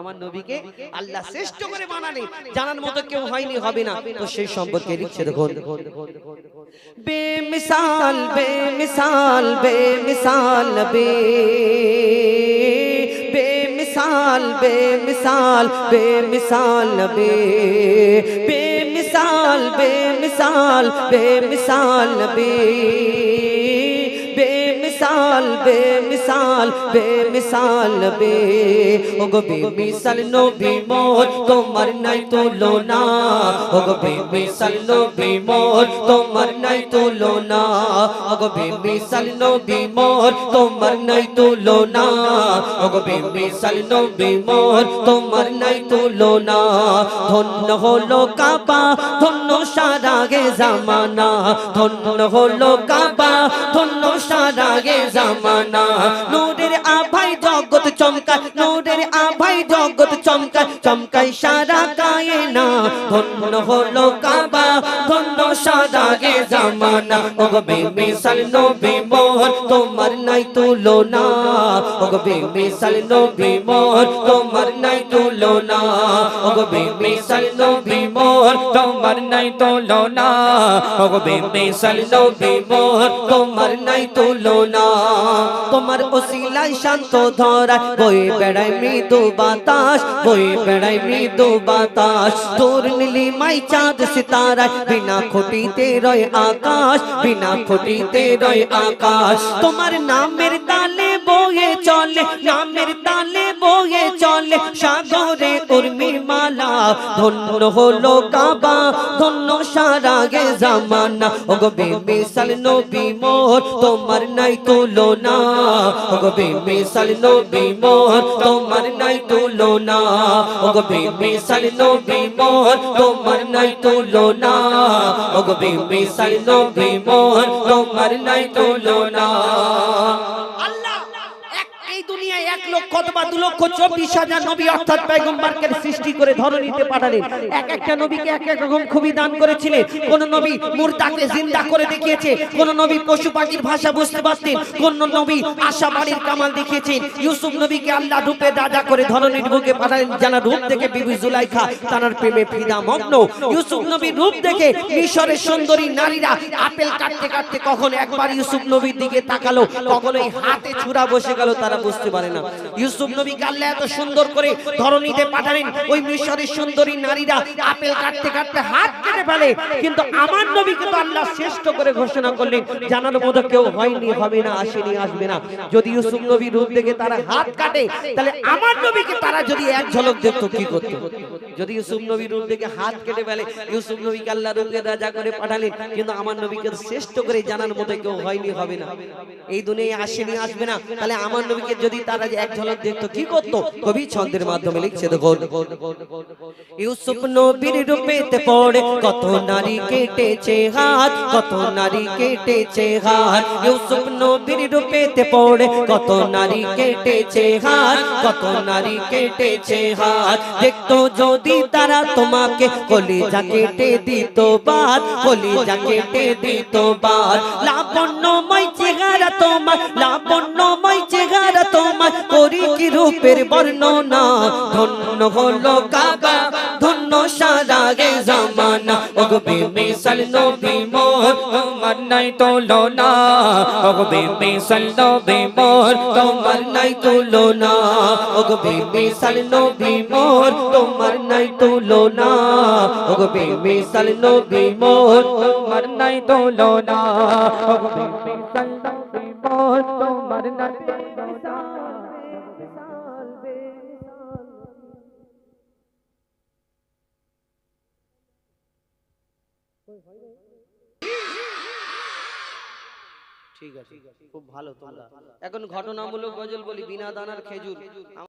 আমার নবীকে আল্লাহ শ্রেষ্ঠ করে বানালে। জানার মতো কেউ হয়নি হবে না। তো সেই সম্পর্কে লিখছে দেখুন। বেমিসাল বেমিসাল বেমিসাল বে। বেমিসাল বেমিসাল বেমিসাল বে। বেমিসাল বেমিসাল বেমিসাল বে। বেমিসাল বেমিসাল বেমিসাল বে। ও গো বেমিসাল নবী মোর, তোমার নাই তুলনা। ও গো বেমিসাল নবী মোর, তোমার নাই তুলনা। ও গো বেমিসাল নবী মোর, তোমার নাই তুলনা। ও গো বেমিসাল নবী মোর, তোমার নাই তুলনা। ধন্য হলো কাবা, ধন্য সারা গে জামানা। ধন্য হলো কাবা, ধন্য সারা গে জামানা। নূরের আভাই জগৎ চমকায়, নূরের আভাই জগৎ চমকায় চমকায় সারা কায়না, ধন্য হলো কাবা, ধন্য সারা গে জামানা। ও গো বেমিসাল নবী মোহর তোমার নাই তুলনা। ও গো বেমিসাল নবী মোহর তোমার নাই তুলনা। ও গো বেমিসাল নবী মোহর তোমার নাই তুলনা। ও গো বেমিসাল নবী মোহর তোমার নাই তুলনা। তোমার ওসিলায় শান্ত ধরা বই বেড়ায় মৃদু বাতাস, বই বেড়ায় মৃদু বাতাস। তোর নীলি মাই চাঁদ সিতারা বিনা খুঁটিতে রয় আকাশ, বিনা খুঁটিতে রয় আকাশ। তোমার নামের তালে বয়ে চলে, নামের তালে বয়ে চলে, সাগরে উর্মি মালা ধন্য হলো কাবা, ধন্য সারা গে জামানা। ও গো বেমিসাল নবী মোর, তোমার নাই তুলনা। ও গো বেমিসাল নবী মোর, তোমার নাই তুলনা। ও গো বেমিসাল নবী মোর, তোমার নাই তুলনা। ও গো বেমিসাল নবী মোর, তোমার নাই তুলনা। অথবা দু লক্ষ চব্বিশ হাজার নবী অর্থাৎ পেগম্বারকে সৃষ্টি করে ধরনীতে পাঠালেন। এক একটা নবীকে এক এক রকম খুবই দান করেছিলেন। কোন নবী মুর্দাকে জিন্দা করে দেখিয়েছে, কোন নবী পশু পাখির ভাষা বুঝতে পারতেন, কোন নবী আশা বাড়ির কামাল দেখিয়েছেন। ইউসুফ নবীকে আল্লাহ রূপে রাজা করে ধরনীর বুকে পাঠালেন জানা রূপ দেখে বিবি জুলাইখা তার প্রেমে ফিদা মগ্ন। ইউসুফ নবীর রূপ দেখে মিশরের সুন্দরী নারীরা আপেল কাটতে কাটতে কখন একবার ইউসুফ নবীর দিকে তাকালো কখনো এই হাতে ছুরা বসে গেল, তারা বুঝতে পারে না। ইউসুফ নবীকে আল্লাহ এত সুন্দর করে ধরণীতে পাঠালেন। ওই মিশরের সুন্দরী নারীরা আপেল কাটতে কাটতে হাত কেটে ফেলে। কিন্তু আমার নবীকে তো আল্লাহ শ্রেষ্ঠ করে ঘোষণা করলেন, জানার মতো কেউ হয়নি, হবে না, আসেনি, আসবে না। যদি ইউসুফ নবীর রূপ দেখে তারা হাত কাটে, তাহলে আমার নবীকে তারা যদি এক ঝলক দেখতো কি করতো? যদি ইউসুফ নবীর রূপ দেখে হাত কেটে ফেলে, ইউসুফ নবীকে আল্লাহ রূপে রাজা করে পাঠালেন, কিন্তু আমার নবীকে শ্রেষ্ঠ করে জানার মতো কেউ হয়নি, হবে না। এই দুনিয়ায় আসেনি, আসবে না। তাহলে আমার নবীকে যদি তারা এক ঝলক দেখতো কি করতো? কবি ছন্দের মাধ্যমে লিখছে, দেখো। ইউসুফ নবীর রূপেতে পড়ে, কত নারী কেটেছে হাত, কত নারী কেটেছে হাত। ইউসুফ নবীর রূপেতে পড়ে, কত নারী কেটেছে হাত, কত নারী কেটেছে হাত। দেখতো যদি তারা তোমাকে কলিজা কেটে দিত বাদ, কলিজা কেটে দিত বাদ। লাবণ্যময় চেহারা তোমার, লাবণ্যময় কি রূপের বর্ণনা? ধন্য হলো কাবা, ধন্য সারা গে জামানা। ওগো বেমিসাল নবী মোর, তোমার নাই তুলনা। ওগো বেমিসাল নবী মোর, তোমার নাই তুলনা। ওগো বেমিসাল নবী মোর, তোমার নাই তুলনা। ওগো বেমিসাল নবী মোর, তোমার নাই তুলনা। ওগো বেমিসাল নবী মোর, তোমার নাই তুলনা। ঠিক আছে খুব ভালো তোমরা। এখন ঘটনামূলক গজল বলি বিনা দানার খেজুর।